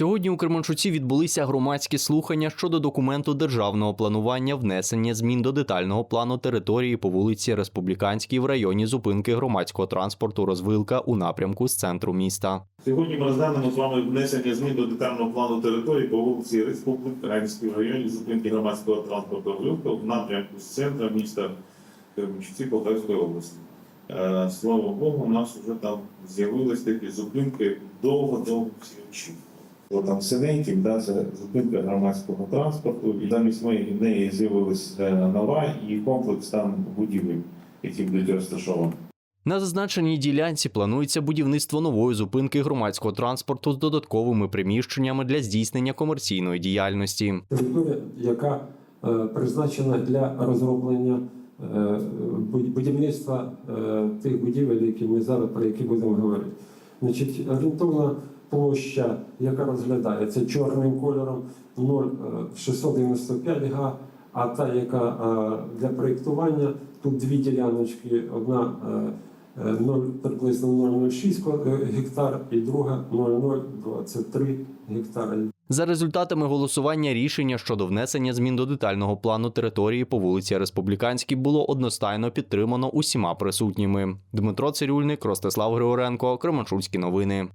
Сьогодні у Кременчуці відбулися громадські слухання щодо документу державного планування внесення змін до детального плану території по вулиці Республіканській в районі зупинки громадського транспорту розвилка у напрямку з центру міста. Сьогодні ми розглянемо з вами внесення змін до детального плану території по вулиці Республіканській в районі зупинки громадського транспорту Глюка в напрямку з центру міста Кременчуці Полтавської області. Е, Слава Богу, у нас вже там з'явились такі зупинки довго-довго всі очікували. Бо Там синеньким, да, це зупинка громадського транспорту, і замість моєї неї з'явилась е, нова і комплекс там будівель, які будуть розташовані. На зазначеній ділянці планується будівництво нової зупинки громадського транспорту з додатковими приміщеннями для здійснення комерційної діяльності. територія, яка е, призначена для розроблення е, будівництва е, тих будівель, які ми зараз про які будемо говорити. Значить, орієнтовна площа, яка розглядається чорним кольором 0,695 га, а та, яка е, для проєктування, тут дві діляночки, одна е, е, 0, приблизно 0,06 ко- е, гектар і друга 0,023 гектара. За результатами голосування рішення щодо внесення змін до детального плану території по вулиці Республіканській було одностайно підтримано усіма присутніми. Дмитро Цирюльник, Ростислав Григоренко, Кременчуцькі новини.